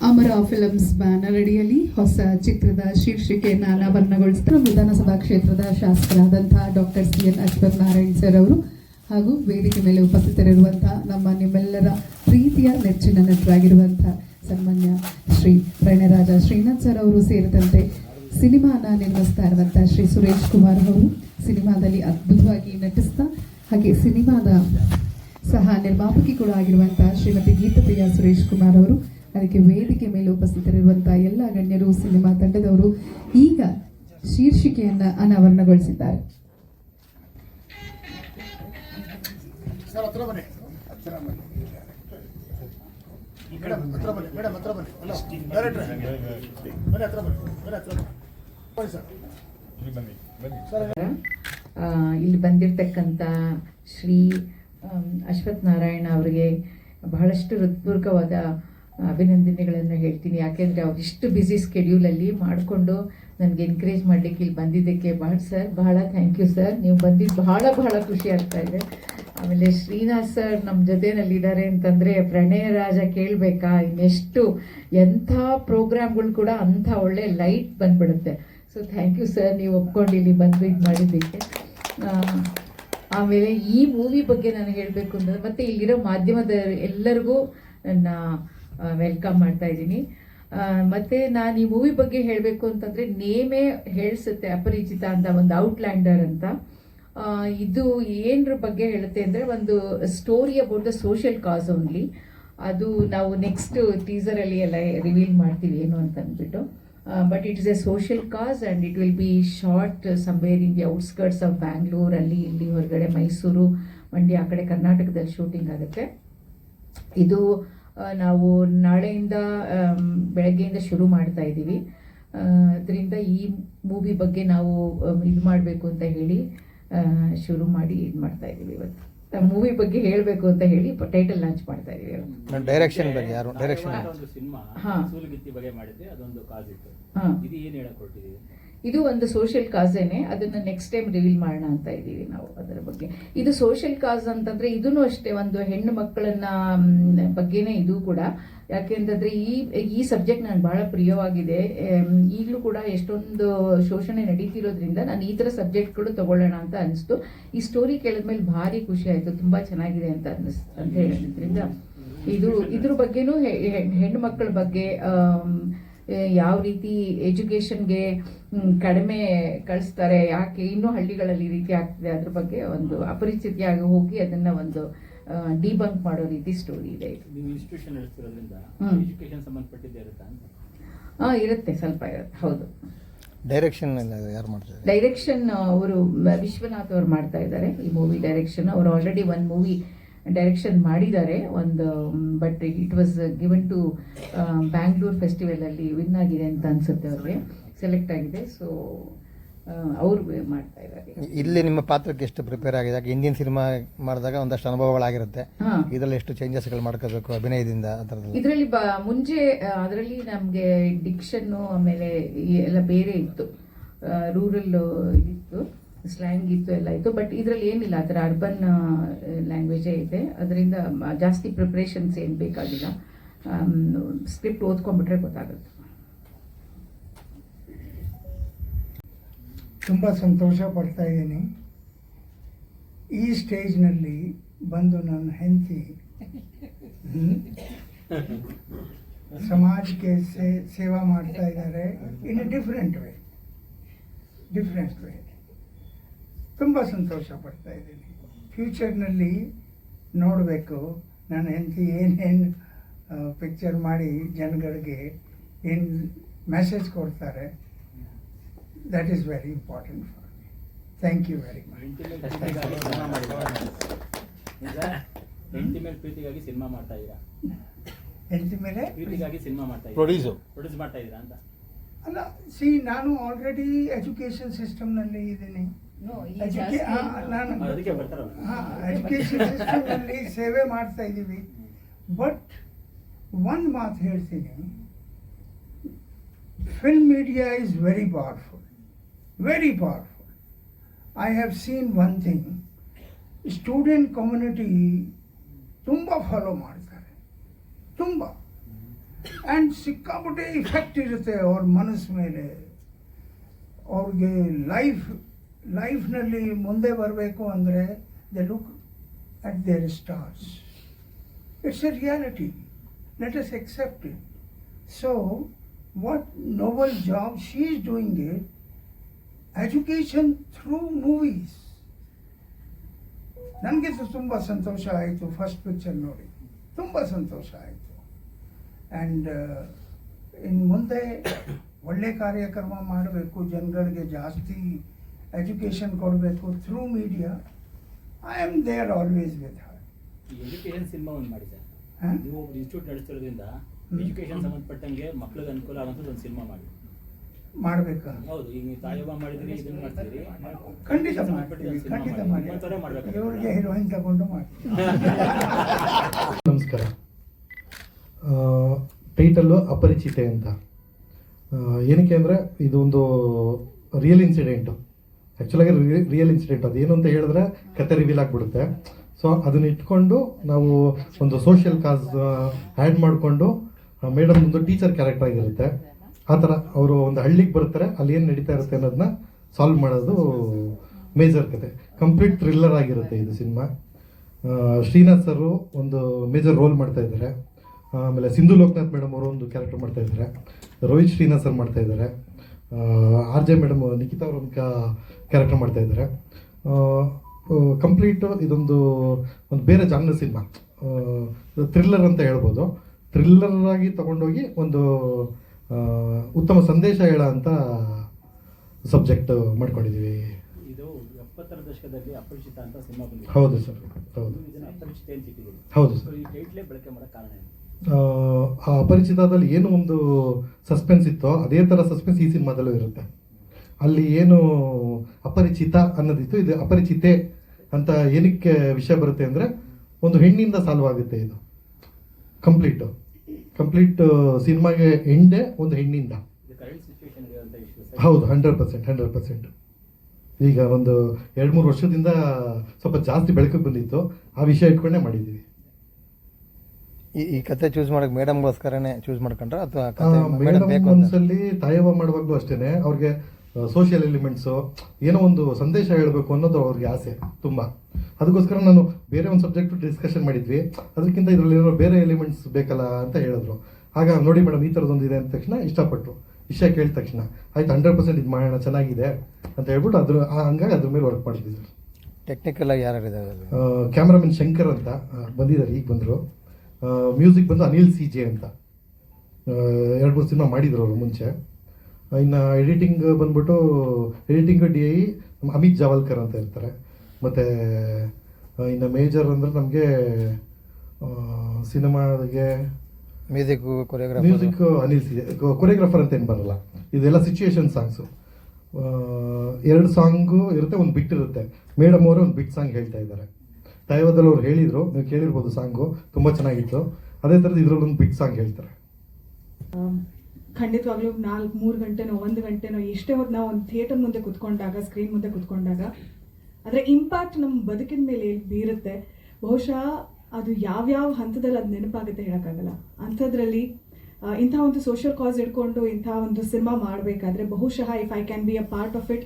ಅಮರ films banner ಅಡಿಯಲ್ಲಿ ಹೊಸ ಚಿತ್ರದ ಶೀರ್ಷಿಕೆಯನ್ನು ಅನಾವರಣಗೊಳಿಸಿದ್ರು ವಿಧಾನಸಭಾ ಕ್ಷೇತ್ರದ ಶಾಸಕರಾದಂತಹ doctor C N Ashwath Narayan sir ಅವರು ಹಾಗೂ ವೇದಿಕೆ ಮೇಲೆ ಉಪಸ್ಥಿತರಿರುವಂತಹ ನಮ್ಮ ನಿಮ್ಮೆಲ್ಲರ ಪ್ರೀತಿಯ ನೆಚ್ಚಿನ ನಟರಾಗಿರುವಂತಹ ಸನ್ಮಾನ್ಯ ಶ್ರೀ ಪ್ರಣಯರಾಜ ಶ್ರೀನಾಥ್ ಸರ್ ಅವರು ಸೇರಿದಂತೆ ಸಿನಿಮಾನ ನಿರ್ಮಿಸ್ತಾ ಇರುವಂತಹ ಶ್ರೀ ಸುರೇಶ್ ಕುಮಾರ್ ಅವರು ಸಿನಿಮಾದಲ್ಲಿ ಅದ್ಭುತವಾಗಿ ನಟಿಸ್ತಾ, ಹಾಗೆ ಸಿನಿಮಾದ ಸಹ ನಿರ್ಮಾಪಕಿ ಕೂಡ ಆಗಿರುವಂತಹ ಶ್ರೀಮತಿ ಗೀತಪ್ರಿಯ ಸುರೇಶ್ ಕುಮಾರ್ ಅವರು ಅದಕ್ಕೆ ವೇದಿಕೆ ಮೇಲೆ ಉಪಸ್ಥಿತರಿರುವಂತಹ ಎಲ್ಲ ಗಣ್ಯರು ಸಿನಿಮಾ ತಂಡದವರು ಈಗ ಶೀರ್ಷಿಕೆಯನ್ನ ಅನಾವರಣಗೊಳಿಸಿದ್ದಾರೆ. ಇಲ್ಲಿ ಬಂದಿರ್ತಕ್ಕಂಥ ಶ್ರೀ ಅಶ್ವಥ್ ನಾರಾಯಣ ಅವರಿಗೆ ಬಹಳಷ್ಟು ಹೃತ್ಪೂರ್ವಕವಾದ ಅಭಿನಂದನೆಗಳನ್ನು ಹೇಳ್ತೀನಿ. ಯಾಕೆಂದರೆ ಅವ್ರು ಇಷ್ಟು ಬ್ಯುಸಿ ಸ್ಕೆಡ್ಯೂಲಲ್ಲಿ ಮಾಡಿಕೊಂಡು ನನಗೆ ಎನ್ಕರೇಜ್ ಮಾಡಲಿಕ್ಕೆ ಇಲ್ಲಿ ಬಂದಿದ್ದಕ್ಕೆ ಬಹಳ ಸರ್, ಬಹಳ ಥ್ಯಾಂಕ್ ಯು ಸರ್ ನೀವು ಬಂದಿದ್ದು ಬಹಳ ಬಹಳ ಖುಷಿ ಆಗ್ತಾ ಇದೆ. ಆಮೇಲೆ ಶ್ರೀನಾಥ್ ಸರ್ ನಮ್ಮ ಜೊತೆನಲ್ಲಿದ್ದಾರೆ ಅಂತಂದರೆ ಪ್ರಣಯ ರಾಜ ಕೇಳಬೇಕಾ? ಇನ್ನೆಷ್ಟು, ಎಂಥ ಪ್ರೋಗ್ರಾಮ್ಗಳು ಕೂಡ ಅಂಥ ಒಳ್ಳೆ ಲೈಟ್ ಬಂದ್ಬಿಡುತ್ತೆ. ಸೊ ಥ್ಯಾಂಕ್ ಯು ಸರ್ ನೀವು ಒಪ್ಕೊಂಡು ಇಲ್ಲಿ ಬಂದು ಇದು ಮಾಡಿದ್ದಕ್ಕೆ. ಆಮೇಲೆ ಈ ಮೂವಿ ಬಗ್ಗೆ ನಾನು ಹೇಳಬೇಕು ಅಂತ ಮತ್ತೆ ಇಲ್ಲಿರೋ ಮಾಧ್ಯಮದ ಎಲ್ಲರಿಗೂ ನನ್ನ ವೆಲ್ಕಮ್ ಮಾಡ್ತಾ ಇದ್ದೀನಿ. ಮತ್ತೆ ನಾನು ಈ ಮೂವಿ ಬಗ್ಗೆ ಹೇಳಬೇಕು ಅಂತಂದ್ರೆ ನೇಮೇ ಹೇಳಿಸುತ್ತೆ ಅಪರಿಚಿತ ಅಂತ ಒಂದು ಔಟ್ಲ್ಯಾಂಡರ್ ಅಂತ. ಇದು ಏನರ ಬಗ್ಗೆ ಹೇಳುತ್ತೆ ಅಂದರೆ ಒಂದು story about the social cause only ಅದು ನಾವು ನೆಕ್ಸ್ಟ್ ಟೀಸರಲ್ಲಿ ಎಲ್ಲ ರಿವೀಲ್ ಮಾಡ್ತೀವಿ ಏನು ಅಂತ ಅಂದ್ಬಿಟ್ಟು. But it is a social cause and it will be shot somewhere in the outskirts of Bangalore ಅಲ್ಲಿ ಇಲ್ಲಿ ಹೊರಗಡೆ ಮೈಸೂರು ಮಂಡ್ಯ ಆ ಕಡೆ ಕರ್ನಾಟಕದಲ್ಲಿ ಶೂಟಿಂಗ್ ಆಗುತ್ತೆ. ಇದು ನಾವು ನಾಳೆಯಿಂದ ಬೆಳಗ್ಗೆಯಿಂದ ಶುರು ಮಾಡ್ತಾ ಇದ್ದೀವಿ. ಅದರಿಂದ ಈ ಮೂವಿ ಬಗ್ಗೆ ನಾವು ಇದು ಮಾಡಬೇಕು ಅಂತ ಹೇಳಿ ಶುರು ಮಾಡಿ ಇದು ಮಾಡ್ತಾ ಇದ್ದೀವಿ ಇವತ್ತು. ಮೂವಿ ಬಗ್ಗೆ ಹೇಳಬೇಕು ಅಂತ ಹೇಳಿ ಟೈಟಲ್ ಲಾಂಚ್ ಮಾಡ್ತಾ ಇದೀವಿ ಡೈರೆಕ್ಷನ್ ಬಗ್ಗೆ ಯಾರು? ಡೈರೆಕ್ಷನ್ ಒಂದು ಸಿನಿಮಾ ಹಾ. ಸೂಲಗಿತ್ತಿ ಬಗ್ಗೆ ಮಾಡಿದ್ದೆ ಅದೊಂದು ಕಾಸ್ ಇತ್ತು. ಇದು ಏನ್ ಹೇಳಕ್ ಹೊರಟಿದೀವಿ ಇದು ಒಂದು ಸೋಷಿಯಲ್ ಕಾಸೇನೆ ಅದನ್ನ ನೆಕ್ಸ್ಟ್ ಟೈಮ್ ರಿವೀಲ್ ಮಾಡೋಣ ಅಂತ ಇದ್ದೀವಿ ನಾವು ಅದರ ಬಗ್ಗೆ. ಇದು ಸೋಷಿಯಲ್ ಕಾಸ್ ಅಂತಂದ್ರೆ ಇದೂ ಅಷ್ಟೇ ಒಂದು ಹೆಣ್ಣು ಮಕ್ಕಳನ್ನ ಬಗ್ಗೆನೇ ಇದು ಕೂಡ. ಯಾಕೆಂತಂದ್ರೆ ಈ ಈ ಸಬ್ಜೆಕ್ಟ್ ನನಗೆ ಬಹಳ ಪ್ರಿಯವಾಗಿದೆ. ಈಗಲೂ ಕೂಡ ಎಷ್ಟೊಂದು ಶೋಷಣೆ ನಡೀತಿರೋದ್ರಿಂದ ನಾನು ಈ ಥರ ಸಬ್ಜೆಕ್ಟ್ಗಳು ತಗೊಳ್ಳೋಣ ಅಂತ ಅನಿಸ್ತು. ಈ ಸ್ಟೋರಿ ಕೇಳಿದ್ಮೇಲೆ ಭಾರಿ ಖುಷಿ ಆಯಿತು, ತುಂಬ ಚೆನ್ನಾಗಿದೆ ಅಂತ ಅನ್ನಿಸ್ ಅಂತ ಹೇಳಿದ್ರಿಂದ. ಇದು, ಇದ್ರ ಬಗ್ಗೆನೂ ಹೆಣ್ಣು ಮಕ್ಕಳ ಬಗ್ಗೆ ಯಾವ ರೀತಿ ಎಜುಕೇಷನ್ಗೆ ಕಡಿಮೆ ಕಳಿಸ್ತಾರೆ, ಯಾಕೆ, ಇನ್ನೂ ಹಳ್ಳಿಗಳಲ್ಲಿ ಈ ರೀತಿ ಆಗ್ತಿದೆ ಅದ್ರ ಬಗ್ಗೆ ಒಂದು ಅಪರಿಚಿತಿಯಾಗಿ ಹೋಗಿ ಅದನ್ನ ಒಂದು ಡಿಬಂಕ್ ಮಾಡೋ ರೀತಿ ಸ್ಟೋರಿ ಇದೆ ಹಾಂ ಇನ್ಸ್ಟಿಟ್ಯೂಷನ್ ನಡೆಸ್ತಿರೋದ್ರಿಂದ ಎಜುಕೇಶನ್ ಸಂಬಂಧಪಟ್ಟಿದ್ದೇ ಇರುತ್ತಾ ಅಂತ? ಹಾ ಇರುತ್ತೆ ಸ್ವಲ್ಪ ಇರುತ್ತೆ ಹೌದು. ಡೈರೆಕ್ಷನ್ ಯಾರು ಮಾಡ್ತಾರೆ ಡೈರೆಕ್ಷನ್ ಅವರು ವಿಶ್ವನಾಥ್ ಅವರು ಮಾಡ್ತಾ ಇದ್ದಾರೆ ಈ ಮೂವಿ ಡೈರೆಕ್ಷನ್ ಅವರು ಆಲ್ರೆಡಿ ಒಂದು ಮೂವಿ ಡೈರೆಕ್ಷನ್ ಮಾಡಿದ್ದಾರೆ. ಒಂದು but it was given to Bangalore festival ಅಲ್ಲಿ ವಿನ್ ಆಗಿದೆ ಅಂತ ಅನ್ಸುತ್ತೆ ಅವ್ರಿಗೆ. ಸೆಲೆಕ್ಟ್ ಆಗಿದೆ ಸೊ ಅವರು ಮಾಡ್ತಾ ಇದ್ದಾರೆ. ಇಲ್ಲಿ ನಿಮ್ಮ ಪಾತ್ರಕ್ಕೆ ಎಷ್ಟು ಪ್ರಿಪೇರ್ ಆಗಿದೆ? ಯಾಕೆ ಹಿಂದಿನ ಸಿನಿಮಾ ಮಾಡಿದಾಗ ಒಂದಷ್ಟು ಅನುಭವಗಳಾಗಿರುತ್ತೆ. ಇದರಲ್ಲಿ ಎಷ್ಟು ಚೇಂಜಸ್ಗಳು ಮಾಡ್ಕೋಬೇಕು ಅಭಿನಯದಿಂದ ಇದರಲ್ಲಿ ಬ ಮುಂಚೆ ಅದರಲ್ಲಿ ನಮಗೆ ಡಿಕ್ಷನ್ನು ಆಮೇಲೆ ಎಲ್ಲ ಬೇರೆ ಇತ್ತು. ರೂರಲ್ ಇದಿತ್ತು ಸ್ಲ್ಯಾಂಗ್ ಇತ್ತು ಎಲ್ಲ ಇತ್ತು. ಬಟ್ ಇದರಲ್ಲಿ ಏನಿಲ್ಲ ಆ ಥರ ಅರ್ಬನ್ ಲ್ಯಾಂಗ್ವೇಜೇ ಇದೆ. ಅದರಿಂದ ಜಾಸ್ತಿ ಪ್ರಿಪ್ರೇಷನ್ಸ್ ಏನು ಬೇಕಾಗಿಲ್ಲ. ಸ್ಕ್ರಿಪ್ಟ್ ಓದ್ಕೊಂಡ್ಬಿಟ್ರೆ ಗೊತ್ತಾಗುತ್ತೆ. ತುಂಬ ಸಂತೋಷ ಪಡ್ತಾ ಇದ್ದೀನಿ. ಈ ಸ್ಟೇಜ್ನಲ್ಲಿ ಬಂದು ನನ್ನ ಹೆಂಡತಿ ಸಮಾಜಕ್ಕೆ ಸೇ, ಸೇವಾ ಮಾಡ್ತಾ ಇದ್ದಾರೆ in a different way different way ತುಂಬ ಸಂತೋಷ ಪಡ್ತಾ ಇದ್ದೀನಿ. ಫ್ಯೂಚರ್ನಲ್ಲಿ ನೋಡಬೇಕು ನನ್ನ ಹೆಂಡತಿ ಏನೇನು ಪಿಕ್ಚರ್ ಮಾಡಿ ಜನಗಳಿಗೆ ಏನು ಮೆಸೇಜ್ ಕೊಡ್ತಾರೆ. That is very important for me thank you very much ಪ್ರೀತಿಗಾಗಿ ಸಿನಿಮಾ ಮೇಲೆ ಪ್ರೀತಿಗಾಗಿ ಸಿನಿಮಾ ಮಾಡ್ತಾ ಇದ್ದೀರಾ? ಹೆಂಡತಿ ಮೇಲೆ ಪ್ರೀತಿಗಾಗಿ ಸಿನಿಮಾ ಮಾಡ್ತಾ ಇದ್ದೀರಾ? Produce. ಪ್ರೊಡ್ಯೂಸ್ ಮಾಡ್ತಾ ಇದ್ದೀರಾ? ಅಂತ? ಅಲ್ಲ ಸಿ ನಾನು ಆಲ್ರೆಡಿ ಎಜುಕೇಷನ್ ಸಿಸ್ಟಮ್ನಲ್ಲಿ ಇದ್ದೀನಿ. ನಾನು ಬರ್ತಾರ ಎಜುಕೇಷನ್ ಸಿಸ್ಟಮ್ನಲ್ಲಿ ಸೇವೆ ಮಾಡ್ತಾ ಇದ್ದೀವಿ. ಬಟ್ ಒಂದು ಮಾತು ಹೇಳ್ತೀನಿ. Film media is very powerful Very powerful I have seen one thing student community ತುಂಬ ಫಾಲೋ ಮಾಡ್ತಾರೆ ತುಂಬ ಆ್ಯಂಡ್ ಸಿಕ್ಕಾಪಟ್ಟೆ ಇಫೆಕ್ಟ್ ಇರುತ್ತೆ ಅವ್ರ ಮನಸ್ಸು ಮೇಲೆ ಅವ್ರಿಗೆ ಲೈಫ್ ಲೈಫ್ನಲ್ಲಿ ಮುಂದೆ ಬರಬೇಕು ಅಂದರೆ they look at their stars it's a reality let us accept it. So, what noble job she is doing it, education through movies ನನಗೆ ತುಂಬ ಸಂತೋಷ ಆಯಿತು ಫಸ್ಟ್ ಪಿಕ್ಚರ್ ನೋಡಿ. ತುಂಬ ಸಂತೋಷ ಆಯಿತು. ಆ್ಯಂಡ್ ಇನ್ನು ಮುಂದೆ ಒಳ್ಳೆ ಕಾರ್ಯಕ್ರಮ ಮಾಡಬೇಕು ಜನಗಳಿಗೆ ಜಾಸ್ತಿ ಎಜುಕೇಷನ್ ಕೊಡಬೇಕು through media I am there always with education cinema ಒಂದು ಮಾಡಿ ಸರ್ ನೀವು ಇನ್ಸ್ಟಿಟ್ಯೂಟ್ ನಡೆಸ್ತಿರೋದ್ರಿಂದ ಎಜುಕೇಷನ್ ಸಂಬಂಧಪಟ್ಟಂಗೆ ಮಕ್ಳಿಗೆ ಅನುಕೂಲ ಆಗೋದು ಒಂದು ಸಿನಿಮಾ ಮಾಡಿ. ಮಾಡಬೇಕಾ. ಹೌದು ನೀವು ತಾಯವ್ವ ಮಾಡಿದ್ರಿ ಇದನ್ನ ಮಾಡ್ತಿದ್ರಿ ಖಂಡಿತ ಮಾಡ್ತೀವಿ ಖಂಡಿತ ಮಾಡಿ. ಇವ್ರಿಗೆ ಹೀರೋಯಿನ್ ತಗೊಂಡು ಮಾಡ್ತೀವಿ. ನಮಸ್ಕಾರ. ಟೈಟಲ್ಲು ಅಪರಿಚಿತೆ ಅಂತ. ಏನಕ್ಕೆ ಅಂದರೆ ಇದೊಂದು ರಿಯಲ್ ಇನ್ಸಿಡೆಂಟು ಆ್ಯಕ್ಚುಲಾಗಿ ರಿಯಲ್ ಇನ್ಸಿಡೆಂಟ್ ಅದು ಏನು ಅಂತ ಹೇಳಿದ್ರೆ ಕತೆ ರಿವೀಲ್ ಆಗಿಬಿಡುತ್ತೆ. ಸೊ ಅದನ್ನ ಇಟ್ಕೊಂಡು ನಾವು ಒಂದು ಸೋಷಿಯಲ್ ಕಾಸ್ ಆ್ಯಡ್ ಮಾಡಿಕೊಂಡು ಮೇಡಮ್ ಒಂದು ಟೀಚರ್ ಕ್ಯಾರೆಕ್ಟರ್ ಆಗಿರುತ್ತೆ. ಆ ಥರ ಅವರು ಒಂದು ಹಳ್ಳಿಗೆ ಬರ್ತಾರೆ, ಅಲ್ಲಿ ಏನು ನಡೀತಾ ಇರುತ್ತೆ ಅನ್ನೋದನ್ನ ಸಾಲ್ವ್ ಮಾಡೋದು ಮೇಜರ್ ಕತೆ. ಕಂಪ್ಲೀಟ್ ಥ್ರಿಲ್ಲರ್ ಆಗಿರುತ್ತೆ ಇದು ಸಿನಿಮಾ. ಶ್ರೀನಾಥ್ ಸರ್ ಒಂದು ಮೇಜರ್ ರೋಲ್ ಮಾಡ್ತಾ ಇದ್ದಾರೆ. ಆಮೇಲೆ ಸಿಂಧು ಲೋಕನಾಥ್ ಮೇಡಮ್ ಅವರು ಒಂದು ಕ್ಯಾರೆಕ್ಟರ್ ಮಾಡ್ತಾ ಇದ್ದಾರೆ. ರೋಹಿತ್ ಶ್ರೀನಾಥ್ ಸರ್ ಮಾಡ್ತಾ ಇದ್ದಾರೆ. ಆರ್ ಜೆ ಮೇಡಮ್ ನಿಖಿತಾ ಅವರು ಒಂದು ಕ್ಯಾರೆಕ್ಟರ್ ಮಾಡ್ತಾ ಇದ್ದಾರೆ. ಕಂಪ್ಲೀಟ್ ಇದೊಂದು ಒಂದು ಬೇರೆ ಜಾನರ್ ಸಿನಿಮಾ. ಥ್ರಿಲ್ಲರ್ ಅಂತ ಹೇಳ್ಬೋದು. ಥ್ರಿಲ್ಲರ್ ಆಗಿ ತಗೊಂಡೋಗಿ ಒಂದು ಉತ್ತಮ ಸಂದೇಶ ಹೇಳ ಅಂತ ಸಬ್ಜೆಕ್ಟ್ ಮಾಡ್ಕೊಂಡಿದ್ದೀವಿ ಇದು ಎಪ್ಪತ್ತರ ದಶಕದಲ್ಲಿ ಅಪರಿಚಿತ ಅಂತ ಸಿನಿಮಾ ಬಂದಿದೆ. ಹೌದು ಸರ್ ಹೌದು. ಅಪರಿಚಿತ ಅಂತ ಇಟ್ಟಿದ್ದೀವಿ ಹೌದು ಸರ್. ಈ ಟೈಟ್ಲೇ ಬಳಕೆ ಮಾಡೋ ಕಾರಣ ಏನು? ಆ, ಆ ಅಪರಿಚಿತದಲ್ಲಿ ಏನು ಒಂದು ಸಸ್ಪೆನ್ಸ್ ಇತ್ತೋ ಅದೇ ಥರ ಸಸ್ಪೆನ್ಸ್ ಈ ಸಿನಿಮಾದಲ್ಲೂ ಇರುತ್ತೆ. ಅಲ್ಲಿ ಏನು ಅಪರಿಚಿತ ಅನ್ನೋದಿತ್ತು ಇದು ಅಪರಿಚಿತೆ ಅಂತ ಏನಕ್ಕೆ ವಿಷಯ ಬರುತ್ತೆ ಅಂದರೆ ಒಂದು ಹೆಣ್ಣಿಂದ ಸಾಲ್ವ್ ಆಗುತ್ತೆ ಇದು. ಕಂಪ್ಲೀಟು ಕಂಪ್ಲೀಟ್ ಸಿನಿಮಾಗೆ ಎಂಡೇ ಒಂದು ಹೆಣ್ಣಿಂದ. ಹೌದು ಹಂಡ್ರೆಡ್ ಪರ್ಸೆಂಟ್ ಹಂಡ್ರೆಡ್ ಪರ್ಸೆಂಟ್ ಈಗ ಒಂದು ಎರಡು ಮೂರು ವರ್ಷದಿಂದ ಸ್ವಲ್ಪ ಜಾಸ್ತಿ ಬೆಳಕಿಗೆ ಬಂದಿತ್ತು. ಆ ವಿಷಯ ಇಟ್ಕೊಂಡೇ ಮಾಡಿದ್ದೀವಿ. ಈ ಈ ಕತೆ ಚೂಸ್ ಮಾಡಕ್ಕೆ ಮೇಡಮ್ಗೋಸ್ಕರನೇ ಚೂಸ್ ಮಾಡ್ಕೊಂಡ್ರೆ? ಅಥವಾ ಮೇಡಮ್ ಮನಸ್ಸಲ್ಲಿ ತಾಯವ್ವ ಮಾಡುವಾಗಲೂ ಅಷ್ಟೇನೆ. ಅವ್ರಿಗೆ ಸೋಷಿಯಲ್ ಎಲಿಮೆಂಟ್ಸು ಏನೋ ಒಂದು ಸಂದೇಶ ಹೇಳಬೇಕು ಅನ್ನೋದು ಅವ್ರಿಗೆ ಆಸೆ ತುಂಬ. ಅದಕ್ಕೋಸ್ಕರ ನಾನು ಬೇರೆ ಒಂದು ಸಬ್ಜೆಕ್ಟ್ ಡಿಸ್ಕಷನ್ ಮಾಡಿದ್ವಿ. ಅದಕ್ಕಿಂತ ಇದರಲ್ಲಿರೋ ಬೇರೆ ಎಲಿಮೆಂಟ್ಸ್ ಬೇಕಲ್ಲ ಅಂತ ಹೇಳಿದ್ರು. ಆಗ ನೋಡಿ ಮೇಡಮ್ ಈ ಥರದೊಂದು ಇದೆ ಅಂದ ತಕ್ಷಣ ಇಷ್ಟಪಟ್ಟರು ವಿಷಯ ಕೇಳಿದ ತಕ್ಷಣ. ಆಯ್ತು ಹಂಡ್ರೆಡ್ ಪರ್ಸೆಂಟ್ ಇದು ಮಾಡೋಣ ಚೆನ್ನಾಗಿದೆ ಅಂತ ಹೇಳ್ಬಿಟ್ಟು ಅದ್ರ ಆ- ಹಂಗಾಗಿ ಅದ್ರ ಮೇಲೆ ವರ್ಕ್ ಮಾಡಿದ್ವಿ ಸರ್ ಟೆಕ್ನಿಕಲ್ ಆಗಿ ಯಾರು? ಕ್ಯಾಮ್ರಾಮನ್ ಶಂಕರ್ ಅಂತ ಬಂದಿದ್ದಾರೆ ಈಗ ಬಂದರು. ಮ್ಯೂಸಿಕ್ ಬಂದು ಅನಿಲ್ ಸಿ ಜೆ ಅಂತ. ಎರಡು ಮೂರು ಸಿನಿಮಾ ಮಾಡಿದ್ರು ಅವರು ಮುಂಚೆ. ಇನ್ನು ಎಡಿಟಿಂಗ್ ಬಂದ್ಬಿಟ್ಟು editing D I Amit Javalkar ಅಂತ ಇರ್ತಾರೆ. ಮತ್ತು ಇನ್ನು ಮೇಜರ್ ಅಂದರೆ ನಮಗೆ ಸಿನಿಮಾಗೆ music choreographer music Anil choreographer ಅಂತ ಏನು ಬರಲ್ಲ. ಇದೆಲ್ಲ ಸಿಚುಯೇಷನ್ ಸಾಂಗ್ಸು ಎರಡು ಸಾಂಗು ಇರುತ್ತೆ ಒಂದು ಬಿಟ್ ಇರುತ್ತೆ. ಮೇಡಮ್ ಅವರು ಒಂದು ಬಿಟ್ ಸಾಂಗ್ ಹೇಳ್ತಾ ಇದ್ದಾರೆ. ದೈವದಲ್ಲಿ ಅವ್ರು ಹೇಳಿದರು ನೀವು ಕೇಳಿರ್ಬೋದು ಸಾಂಗು ತುಂಬ ಚೆನ್ನಾಗಿತ್ತು. ಅದೇ ಥರದ್ದು ಇದ್ರಲ್ಲಿ ಒಂದು ಬಿಟ್ ಸಾಂಗ್ ಹೇಳ್ತಾರೆ. ಖಂಡಿತವಾಗ್ಲೂ ನಾಲ್ಕು ಮೂರು ಗಂಟೆನೋ ಒಂದು ಗಂಟೆನೋ ಎಷ್ಟೇ ಹೊತ್ತು ನಾವು ಒಂದು ಥಿಯೇಟರ್ ಮುಂದೆ ಕುತ್ಕೊಂಡಾಗ ಸ್ಕ್ರೀನ್ ಮುಂದೆ ಕುತ್ಕೊಂಡಾಗ ಅದರ ಇಂಪ್ಯಾಕ್ಟ್ ನಮ್ಮ ಬದುಕಿನ ಮೇಲೆ ಬೀರುತ್ತೆ, ಬಹುಶಃ ಅದು ಯಾವ್ಯಾವ ಹಂತದಲ್ಲಿ ಅದು ನೆನಪಾಗುತ್ತೆ ಹೇಳೋಕ್ಕಾಗಲ್ಲ. ಅಂಥದ್ರಲ್ಲಿ ಇಂಥ ಒಂದು ಸೋಷಿಯಲ್ ಕಾಸ್ ಇಟ್ಕೊಂಡು ಇಂಥ ಒಂದು ಸಿನಿಮಾ ಮಾಡಬೇಕಾದ್ರೆ ಬಹುಶಃ if I can be a part of it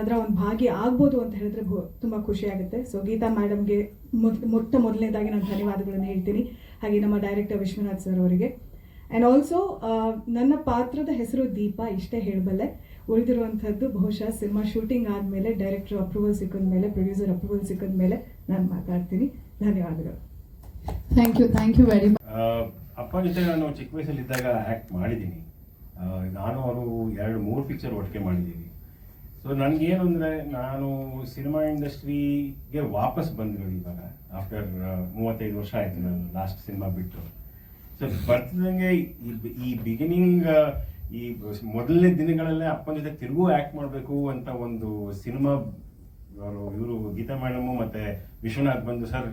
ಅದರ ಒಂದು ಭಾಗಿ ಆಗ್ಬೋದು ಅಂತ ಹೇಳಿದ್ರೆ ತುಂಬ ಖುಷಿ ಆಗುತ್ತೆ. ಸೊ ಗೀತಾ ಮೇಡಮ್ಗೆ ಮೊಟ್ಟ ಮೊದಲನೇದಾಗಿ ನಾನು ಧನ್ಯವಾದಗಳನ್ನು ಹೇಳ್ತೀನಿ. ಹಾಗೆ ನಮ್ಮ ಡೈರೆಕ್ಟರ್ ವಿಶ್ವನಾಥ್ ಸರ್ ಅವರಿಗೆ. ಆ್ಯಂಡ್ ಆಲ್ಸೋ ನನ್ನ ಪಾತ್ರದ ಹೆಸರು ದೀಪ, ಇಷ್ಟೇ ಹೇಳಬಲ್ಲೆ. ಉಳಿದಿರುವಂಥದ್ದು ಬಹುಶಃ ಸಿನಿಮಾ ಶೂಟಿಂಗ್ ಆದಮೇಲೆ ಡೈರೆಕ್ಟರ್ ಅಪ್ರೂವಲ್ ಸಿಕ್ಕಿದ ಮೇಲೆ ಪ್ರೊಡ್ಯೂಸರ್ ಅಪ್ರೂವಲ್ ಸಿಕ್ಕಿದ ಮೇಲೆ ನಾನು ಮಾತಾಡ್ತೀನಿ. ಧನ್ಯವಾದಗಳು. Thank you thank you very much ಅಪ್ಪ ಜೊತೆ ನಾನು ಚಿಕ್ಕ ವಯಸ್ಸಲ್ಲಿದ್ದಾಗ ಆ್ಯಕ್ಟ್ ಮಾಡಿದ್ದೀನಿ. ನಾನು ಅವರು ಎರಡು ಮೂರು ಪಿಕ್ಚರ್ ಒಟ್ಟಿಗೆ ಮಾಡಿದ್ದೀನಿ. ಸೊ ನನಗೇನು ಅಂದರೆ ನಾನು ಸಿನಿಮಾ ಇಂಡಸ್ಟ್ರಿಗೆ ವಾಪಸ್ ಬಂದಿರೋ ಇವಾಗ ಆಫ್ಟರ್ ಮೂವತ್ತೈದು ವರ್ಷ ಆಯಿತು ನಾನು ಲಾಸ್ಟ್ ಸಿನಿಮಾ ಬಿಟ್ಟು. ಸೊ ಬರ್ತಿದಂಗೆ ಈ ಈ ಬಿಗಿನಿಂಗ್ ಈ ಮೊದಲನೇ ದಿನಗಳಲ್ಲೇ ಅಪ್ಪನ ಜೊತೆ ತಿರುಗೂ ಆ್ಯಕ್ಟ್ ಮಾಡಬೇಕು ಅಂತ ಒಂದು ಸಿನಿಮಾ ಅವರು ಇವರು ಗೀತಾ ಮೇಡಮು ಮತ್ತೆ ವಿಶ್ವನಾಥ್ ಬಂದು ಸರ್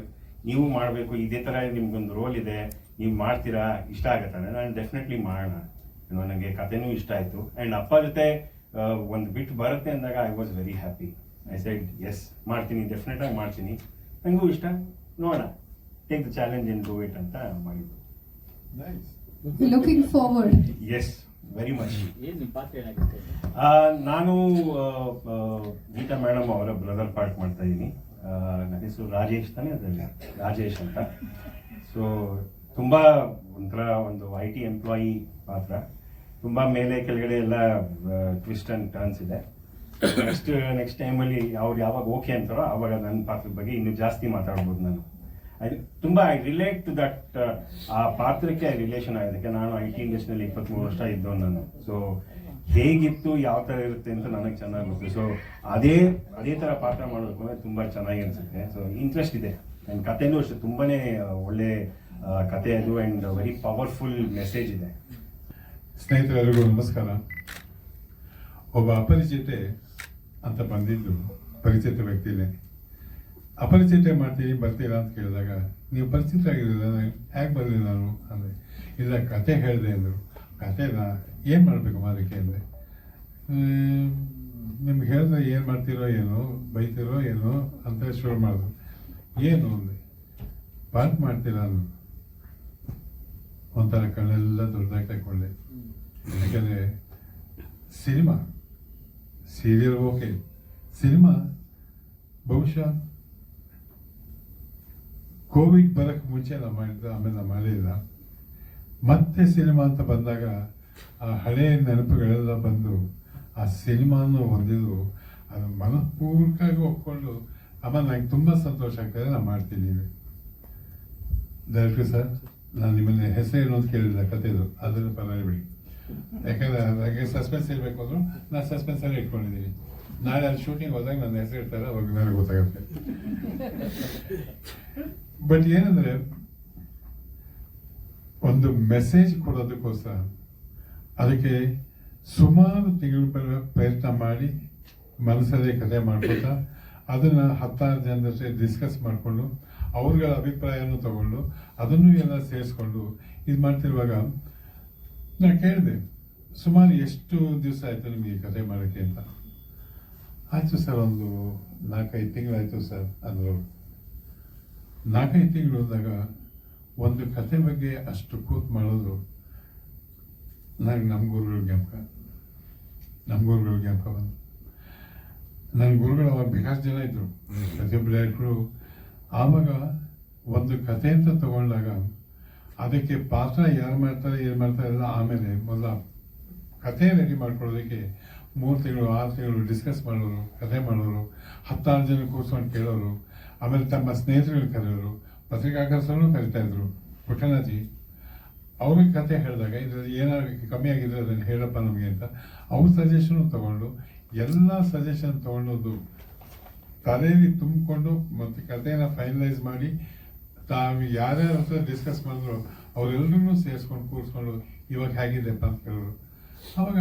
ನೀವು ಮಾಡಬೇಕು ಇದೇ ಥರ ನಿಮ್ಗೊಂದು ರೋಲ್ ಇದೆ ನೀವು ಮಾಡ್ತೀರಾ? ಇಷ್ಟ ಆಗತ್ತೆ ನಾನು ಡೆಫಿನೆಟ್ಲಿ ಮಾಡೋಣ. ನನಗೆ ಕಥೆನೂ ಇಷ್ಟ ಆಯಿತು. ಆ್ಯಂಡ್ ಅಪ್ಪ ಜೊತೆ ಒಂದು ಬಿಟ್ ಬರುತ್ತೆ ಅಂದಾಗ I was very happy I said yes ಮಾಡ್ತೀನಿ ಡೆಫಿನೆಟಾಗಿ ಮಾಡ್ತೀನಿ. ನನಗೂ ಇಷ್ಟ. ನೋಡೋಣ. Take the challenge in do it ಅಂತ ಮಾಡಿದ್ದು. Looking forward yes very much ನಾನು ಗೀತಾ ಮೇಡಮ್ ಅವರ ಬ್ರದರ್ ಪಾರ್ಟ್ ಮಾಡ್ತಾ ಇದ್ದೀನಿ. ನನ್ನ ಹೆಸರು ರಾಜೇಶ್ ತಾನೇ ಅದರಲ್ಲಿ? ರಾಜೇಶ್ ಅಂತ. ಸೊ ತುಂಬ ಒಂಥರ ಒಂದು ಐ ಟಿ ಎಂಪ್ಲಾಯಿ ಪಾತ್ರ. ತುಂಬ ಮೇಲೆ ಕೆಳಗಡೆ ಎಲ್ಲ ಟ್ವಿಸ್ಟ್ ಅಂಡ್ ಟರ್ನ್ಸ್ ಇದೆ. ನೆಕ್ಸ್ಟ್ ನೆಕ್ಸ್ಟ್ ಟೈಮಲ್ಲಿ ಅವ್ರು ಯಾವಾಗ ಓಕೆ ಅಂತಾರೋ ಆವಾಗ ನನ್ನ ಪಾತ್ರದ ಬಗ್ಗೆ ಇನ್ನೂ ಜಾಸ್ತಿ ಮಾತಾಡ್ಬೋದು ನಾನು. I- ತುಂಬಾ ಐ ರಿಲೇಟ್ ಟು ದಟ್ ಆ ಪಾತ್ರಕ್ಕೆ ರಿಲೇಷನ್ ಆಗಿದ್ದಕ್ಕೆ ನಾನು ಐ ಟಿ ಇಂಡಸ್ಟ್ರಿಯಲ್ಲಿ ಇಪ್ಪತ್ಮೂರು ವರ್ಷ ಇದ್ದು ನಾನು. ಸೊ ಹೇಗಿತ್ತು, ಯಾವ ಥರ ಇರುತ್ತೆ ಅಂತ ನನಗೆ ಚೆನ್ನಾಗಿ ಗೊತ್ತು. ಸೊ ಅದೇ ಅದೇ ಥರ ಪಾತ್ರ ಮಾಡಬೇಕು ಅಂದರೆ ತುಂಬ ಚೆನ್ನಾಗಿ ಅನಿಸುತ್ತೆ. ಸೊ ಇಂಟ್ರೆಸ್ಟ್ ಇದೆ. ಆ್ಯಂಡ್ ಕಥೆನೂ ಅಷ್ಟೇ. ತುಂಬಾನೇ ಒಳ್ಳೆ ಕಥೆ ಅದು. ಆ್ಯಂಡ್ ವೆರಿ ಪವರ್ಫುಲ್ ಮೆಸೇಜ್ ಇದೆ. ಸ್ನೇಹಿತರೆಲ್ಲರಿಗೂ ನಮಸ್ಕಾರ. ಒಬ್ಬ ಅಪರಿಚಿತೆ ಅಂತ ಬಂದಿದ್ದು ಪರಿಚಿತ ವ್ಯಕ್ತಿನೇ. ಅಪರಿಚಿತ ಮಾಡ್ತೀನಿ, ಬರ್ತೀರಾ ಅಂತ ಕೇಳಿದಾಗ, ನೀವು ಪರಿಚಿತ ಆಗಿರಲಿಲ್ಲ ಯಾಕೆ ಬರಲಿ ನಾನು? ಅಂದರೆ, ಇಲ್ಲ, ಕತೆ ಹೇಳಿದೆ, ಅಂದರು. ಕತೆನ? ಏನು ಮಾಡಬೇಕು ಅದಕ್ಕೆ ಅಂದರೆ ನಿಮ್ಗೆ ಹೇಳಿದ್ರೆ ಏನು ಮಾಡ್ತೀರೋ ಏನೋ, ಬೈತಿರೋ ಏನೋ ಅಂತ ಶುರು ಮಾಡಿದ್ರು ಏನು? ಅಂದೆ ಪಾರ್ಕ್ ಮಾಡ್ತೀರಾ ಅಂದರು ಒಂಥರ ಕಣ್ಣೆಲ್ಲ ದೊಡ್ಡದಾಗಿ ತಗೊಂಡೆ ಯಾಕೆಂದರೆ, ಸಿನಿಮಾ, ಸೀರಿಯಲ್ ಓಕೆ. ಸಿನಿಮಾ, ಬಹುಶಃ ಕೋವಿಡ್ ಬರೋಕ್ಕೆ ಮುಂಚೆ ನಾನು ಮಾಡಿದ್ದು ಆಮೇಲೆ ನಾನು ಮಾಡಲಿಲ್ಲ ಮತ್ತೆ ಸಿನಿಮಾ ಅಂತ ಬಂದಾಗ ಆ ಹಳೆಯ ನೆನಪುಗಳೆಲ್ಲ ಬಂದು ಆ ಸಿನಿಮಾನ ಹೊಂದಿದ್ದು ಅದು ಮನಃಪೂರ್ವಕವಾಗಿ ಒಪ್ಕೊಂಡು, ಅಮ್ಮ ನಂಗೆ ತುಂಬ ಸಂತೋಷ ಆಗ್ತದೆ, ನಾನು ಮಾಡ್ತೀನಿ. ಡೈರೆಕ್ಟರ್ ಸರ್, ನಾನು ನಿಮ್ಮನ್ನ ಹೆಸರೇನು ಅಂತ ಕೇಳಿಲ್ಲ ಕಥೆದು ಅದನ್ನು ಪರವಾಗಿಬಿಡಿ ಯಾಕಂದ್ರೆ ನನಗೆ ಸಸ್ಪೆನ್ಸ್ ಇರಬೇಕು ಅಂದ್ರು, ನಾನು ಸಸ್ಪೆನ್ಸ್ ಅಲ್ಲಿ ಇಟ್ಕೊಂಡಿದ್ದೀನಿ ನಾಳೆ ಅಲ್ಲಿ ಶೂಟಿಂಗ್ ಹೋದಾಗ ನನ್ನ ಹೆಸರು ಇರ್ತಾರೆ ಅವಾಗ ನನಗೆ ಗೊತ್ತಾಗುತ್ತೆ. ಬಟ್ ಏನಂದ್ರೆ, ಒಂದು ಮೆಸೇಜ್ ಕೊಡೋದಕ್ಕೋಸ್ಕರ ಅದಕ್ಕೆ ಸುಮಾರು ತಿಂಗಳು ಪ್ರಯತ್ನ ಮಾಡಿ ಮನಸ್ಸಲ್ಲೇ ಕಥೆ ಮಾಡ್ಕೊತಾ ಅದನ್ನ ಹತ್ತಾರು ಜನರ ಜೊತೆ ಡಿಸ್ಕಸ್ ಮಾಡಿಕೊಂಡು, ಅವ್ರಗಳ ಅಭಿಪ್ರಾಯನೂ ತಗೊಂಡು, ಅದನ್ನು ಎಲ್ಲ ಸೇರಿಸ್ಕೊಂಡು ಇದು ಮಾಡ್ತಿರುವಾಗ ನಾನು ಕೇಳಿದೆ, ಸುಮಾರು ಎಷ್ಟು ದಿವಸ ಆಯ್ತು ನಿಮಗೆ ಕಥೆ ಮಾಡೋಕ್ಕೆ ಅಂತ? ಆಯ್ತು ಸರ್, ಒಂದು ನಾಲ್ಕೈದು ತಿಂಗಳಾಯಿತು ಸರ್, ಅಂದರು ನಾಲ್ಕೈದು ತಿಂಗಳು ಹೋದಾಗ ಒಂದು ಕತೆ ಬಗ್ಗೆ ಅಷ್ಟು ಕೂತ್ ಮಾಡೋದು ನನಗೆ ನಮ್ಮ ಗುರುಗಳ ಜ್ಞಾಪಕ. ನಮ್ಮ ಗುರುಗಳ ಜ್ಞಾಪಕ ಬಂದು ನನ್ನ ಗುರುಗಳು ಅವಾಗ ಬೇಕಾಷ್ಟು ಜನ ಇದ್ದರು ಪ್ರತಿಯೊಬ್ಬರು ಆವಾಗ ಒಂದು ಕತೆ ಅಂತ ತಗೊಂಡಾಗ ಅದಕ್ಕೆ ಪಾತ್ರ ಯಾರು ಮಾಡ್ತಾರೆ, ಏನು ಮಾಡ್ತಾರೆ ಎಲ್ಲ ಆಮೇಲೆ ಮೊದಲ ಕತೆ ರೆಡಿ ಮಾಡ್ಕೊಳ್ಳೋದಕ್ಕೆ ಮೂರು ತಿಂಗಳು, ಆರು ತಿಂಗಳು ಡಿಸ್ಕಸ್ ಮಾಡೋರು, ಕತೆ ಮಾಡೋರು, ಹತ್ತಾರು ಜನ ಕೂರ್ಸ್ಕೊಂಡು ಕೇಳೋರು. ಆಮೇಲೆ ತಮ್ಮ ಸ್ನೇಹಿತರುಗಳು ಕರೆಯೋರು ಕರಿತಾ ಇದ್ರು. ಪುಟ್ಟಣಜಿ ಅವ್ರಿಗೆ ಕತೆ ಹೇಳಿದಾಗ ಇದರಲ್ಲಿ ಏನಾದ್ರು ಕಮ್ಮಿ ಆಗಿದ್ರೆ ಅದನ್ನು ಹೇಳಪ್ಪ ನಮಗೆ ಅಂತ ಅವ್ರ ಸಜೆಷನ್ ತಗೊಂಡು, ಎಲ್ಲ ಸಜೆಷನ್ ತಗೊಂಡೋದು ತಲೆಯಲ್ಲಿ ತುಂಬಿಕೊಂಡು ಮತ್ತೆ ಕಥೆನ ಫೈನಲೈಸ್ ಮಾಡಿ, ತಾವು ಯಾರ್ಯಾರ ಹತ್ರ ಡಿಸ್ಕಸ್ ಮಾಡಿದ್ರು ಅವರೆಲ್ಲರೂ ಸೇರಿಸ್ಕೊಂಡು ಕೂರಿಸ್ಕೊಂಡು ಇವಾಗ ಹೇಗಿದೆಪ್ಪ ಅಂತ ಕೇಳೋರು ಅವಾಗ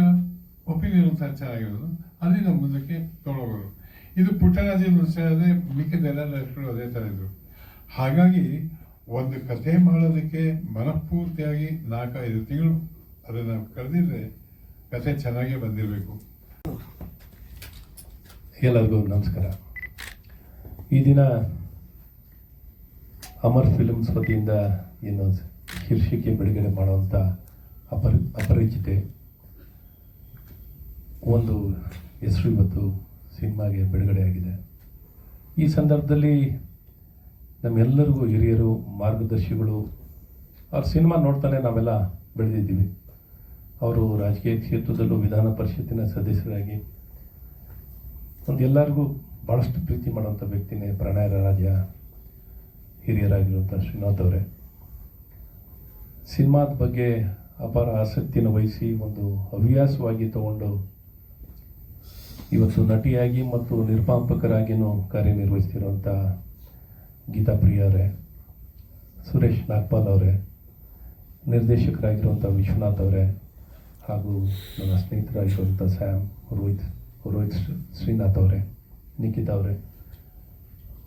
ಒಪಿನಿಯನ್ ಒಂಥರ ಚೆನ್ನಾಗಿರೋದು. ಅಲ್ಲಿಂದ ಮುಂದಕ್ಕೆ ತೊಗೊಂಡೋಗೋರು ಇದು ಪುಟ್ಟರಾಜಿ ಅದೇ ಮಿಕ್ಕಿದೆಲ್ಲ ನಟರು ಅದೇ ಥರ ಇದ್ರು. ಹಾಗಾಗಿ ಒಂದು ಕಥೆ ಮಾಡೋದಕ್ಕೆ ಮನಃಪೂರ್ತಿಯಾಗಿ ನಾಲ್ಕೈದು ತಿಂಗಳು ಅದನ್ನು ಕರೆದಿದ್ರೆ ಕಥೆ ಚೆನ್ನಾಗೇ ಬಂದಿರಬೇಕು. ಎಲ್ಲರಿಗೂ ನಮಸ್ಕಾರ. ಈ ದಿನ ಅಮರ್ ಫಿಲ್ಮ್ಸ್ ವತಿಯಿಂದ ಏನು ಶೀರ್ಷಿಕೆ ಬಿಡುಗಡೆ ಮಾಡುವಂಥ ಅಪರಿ ಅಪರಿಚಿತೆ. ಒಂದು ಹೆಸರು ಇವತ್ತು ಸಿನಿಮಾಗೆ ಬಿಡುಗಡೆಯಾಗಿದೆ. ಈ ಸಂದರ್ಭದಲ್ಲಿ ನಮ್ಮೆಲ್ಲರಿಗೂ ಹಿರಿಯರು, ಮಾರ್ಗದರ್ಶಿಗಳು, ಅವ್ರ ಸಿನಿಮಾ ನೋಡ್ತಾನೆ ನಾವೆಲ್ಲ ಬೆಳೆದಿದ್ದೀವಿ. ಅವರು ರಾಜಕೀಯ ಕ್ಷೇತ್ರದಲ್ಲೂ ವಿಧಾನ ಪರಿಷತ್ತಿನ ಸದಸ್ಯರಾಗಿ ಒಂದು ಎಲ್ಲರಿಗೂ ಭಾಳಷ್ಟು ಪ್ರೀತಿ ಮಾಡುವಂಥ ವ್ಯಕ್ತಿನೇ ಪ್ರಣಯ ರಾಜ ಹಿರಿಯರಾಗಿರುವಂಥ ಶ್ರೀನಾಥ್ ಅವರೇ. ಸಿನಿಮಾದ ಬಗ್ಗೆ ಅಪಾರ ಆಸಕ್ತಿಯನ್ನು ವಹಿಸಿ ಒಂದು ಹವ್ಯಾಸವಾಗಿ ತಗೊಂಡು ಇವತ್ತು ನಟಿಯಾಗಿ ಮತ್ತು ನಿರ್ಮಾಪಕರಾಗಿಯೂ ಕಾರ್ಯನಿರ್ವಹಿಸ್ತಿರುವಂಥ ಗೀತಾ ಪ್ರಿಯ ಅವರೇ ಸುರೇಶ್ ನಾಗ್ಪಾಲ್ ಅವರೇ ನಿರ್ದೇಶಕರಾಗಿರುವಂಥ ವಿಶ್ವನಾಥ್ ಅವರೇ, ಹಾಗೂ ನನ್ನ ಸ್ನೇಹಿತರಾಗಿರುವಂಥ ಸ್ಯಾಮ್, ರೋಹಿತ್ ರೋಹಿತ್ ಶ್ರೀ- ಶ್ರೀನಾಥ್ ಅವರೇ, ನಿಖಿತ್ ಅವರೇ,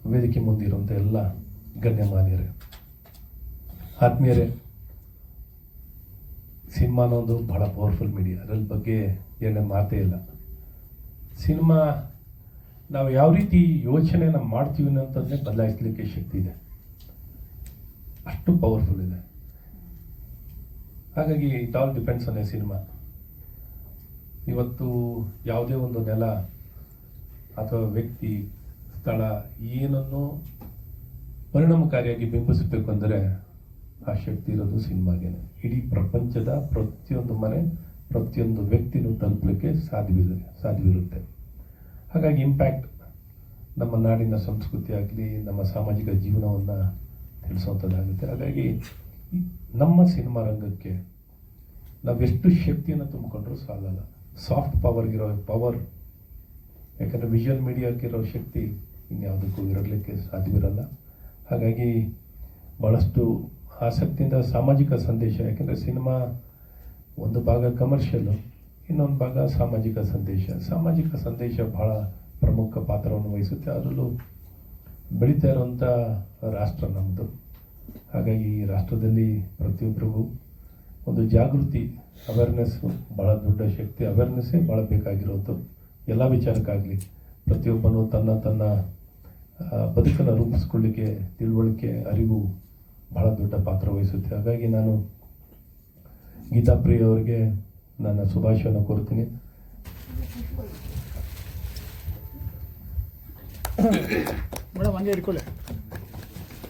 ವೇದಿಕೆ ಮುಂದಿರುವಂಥ ಎಲ್ಲ ಗಣ್ಯಮಾನ್ಯರೇ, ಆತ್ಮೀಯರೇ ಸಿನಿಮಾ ಅನ್ನೋದು ಬಹಳ ಪವರ್ಫುಲ್ ಮೀಡಿಯಾ ಅದ್ರ ಬಗ್ಗೆ ಏನೇ ಮಾತೇ ಇಲ್ಲ. ಸಿನಿಮಾ ನಾವು ಯಾವ ರೀತಿ ಯೋಚನೆನ ಮಾಡ್ತೀವಿ ಅನ್ನೋಂಥದ್ದೇ ಬದಲಾಯಿಸಲಿಕ್ಕೆ ಶಕ್ತಿ ಇದೆ. ಅಷ್ಟು ಪವರ್ಫುಲ್ ಇದೆ. ಹಾಗಾಗಿ it all depends on a cinema ಇವತ್ತು ಯಾವುದೇ ಒಂದು ನೆಲ ಅಥವಾ ವ್ಯಕ್ತಿ, ಸ್ಥಳ ಏನನ್ನು ಪರಿಣಾಮಕಾರಿಯಾಗಿ ಬಿಂಬಿಸಬೇಕು ಅಂದರೆ ಆ ಶಕ್ತಿ ಇರೋದು ಸಿನಿಮಾಗೆ ಇಡೀ ಪ್ರಪಂಚದ ಪ್ರತಿಯೊಂದು ಮನೆ ಪ್ರತಿಯೊಂದು ವ್ಯಕ್ತಿನೂ ತಲುಪಲಿಕ್ಕೆ ಸಾಧ್ಯವಿದೆ, ಸಾಧ್ಯವಿರುತ್ತೆ. ಹಾಗಾಗಿ ಇಂಪ್ಯಾಕ್ಟ್ ನಮ್ಮ ನಾಡಿನ ಸಂಸ್ಕೃತಿ ಆಗಲಿ, ನಮ್ಮ ಸಾಮಾಜಿಕ ಜೀವನವನ್ನು ತಿಳಿಸುವಂಥದ್ದಾಗುತ್ತೆ ಹಾಗಾಗಿ ನಮ್ಮ ಸಿನಿಮಾ ರಂಗಕ್ಕೆ ನಾವೆಷ್ಟು ಶಕ್ತಿಯನ್ನು ತುಂಬಿಕೊಂಡ್ರೂ ಸಾಲಲ್ಲ. ಸಾಫ್ಟ್ ಪವರ್ಗಿರೋ ಪವರ್ ಯಾಕಂದರೆ ವಿಜುವಲ್ ಮೀಡಿಯಾಕ್ಕಿರೋ ಶಕ್ತಿ ಇನ್ಯಾವುದಕ್ಕೂ ಇರಲಿಕ್ಕೆ ಸಾಧ್ಯವಿರಲ್ಲ. ಹಾಗಾಗಿ ಭಾಳಷ್ಟು ಆಸಕ್ತಿಯಿಂದ ಸಾಮಾಜಿಕ ಸಂದೇಶ, ಯಾಕೆಂದರೆ ಸಿನಿಮಾ ಒಂದು ಭಾಗ ಕಮರ್ಷಿಯಲ್ಲು ಇನ್ನೊಂದು ಭಾಗ ಸಾಮಾಜಿಕ ಸಂದೇಶ. ಸಾಮಾಜಿಕ ಸಂದೇಶ ಬಹಳ ಪ್ರಮುಖ ಪಾತ್ರವನ್ನು ವಹಿಸುತ್ತೆ. ಅದರಲ್ಲೂ ಬೆಳೀತಾ ಇರುವಂಥ ರಾಷ್ಟ್ರ ನಮ್ಮದು ಹಾಗಾಗಿ ಈ ರಾಷ್ಟ್ರದಲ್ಲಿ ಪ್ರತಿಯೊಬ್ಬರಿಗೂ ಒಂದು ಜಾಗೃತಿ ಅವೇರ್ನೆಸ್ಸು ಭಾಳ ದೊಡ್ಡ ಶಕ್ತಿ ಅವೇರ್ನೆಸ್ಸೇ ಭಾಳ ಬೇಕಾಗಿರೋದು ಎಲ್ಲ ವಿಚಾರಕ್ಕಾಗಲಿ ಪ್ರತಿಯೊಬ್ಬನು ತನ್ನ ತನ್ನ ಬದುಕನ್ನು ರೂಪಿಸ್ಕೊಳ್ಳಿಕ್ಕೆ, ತಿಳುವಳಿಕೆ, ಅರಿವು ಬಹಳ ದೊಡ್ಡ ಪಾತ್ರ ವಹಿಸುತ್ತೆ. ಹಾಗಾಗಿ ನಾನು ಗೀತಾಪ್ರಿಯ ಅವರಿಗೆ ನನ್ನ ಶುಭಾಶಯವನ್ನು ಕೋರ್ತೀನಿ ಮೇಡಮ್ ಹಂಗೆ ಇಟ್ಕೊಳ್ಳಿ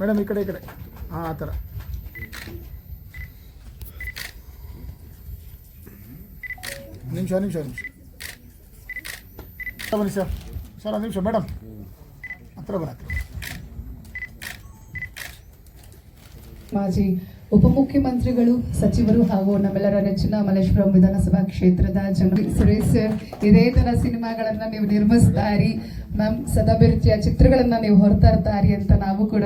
ಮೇಡಮ್ ಈ ಕಡೆ ಈ ಕಡೆ. ಹಾಂ ಆ ಥರ. ನಿಮಿಷ ನಿಮಿಷ ನಿಮಿಷ. ಬನ್ನಿ ಸರ್. ಸರ್ ಒಂದು ನಿಮಿಷ ಮೇಡಮ್. ಹತ್ರ ಬರ ಹತ್ರ ಮಾಜಿ ಉಪಮುಖ್ಯಮಂತ್ರಿಗಳು, ಸಚಿವರು ಹಾಗೂ ನಮ್ಮೆಲ್ಲರ ನೆಚ್ಚಿನ ಮಲ್ಲೇಶ್ವರಂ ವಿಧಾನಸಭಾ ಕ್ಷೇತ್ರದ ಜನ ಸುರೇಶ್ ಸರ್, ಇದೇ ತರ ಸಿನಿಮಾಗಳನ್ನ ನೀವು ನಿರ್ಮಿಸ್ತಾರಿ ಮ್ಯಾಮ್, ಸದಾಭಿರುಚಿಯ ಚಿತ್ರಗಳನ್ನ ನೀವು ಹೊರತರ್ತಾರಿ ಅಂತ ನಾವು ಕೂಡ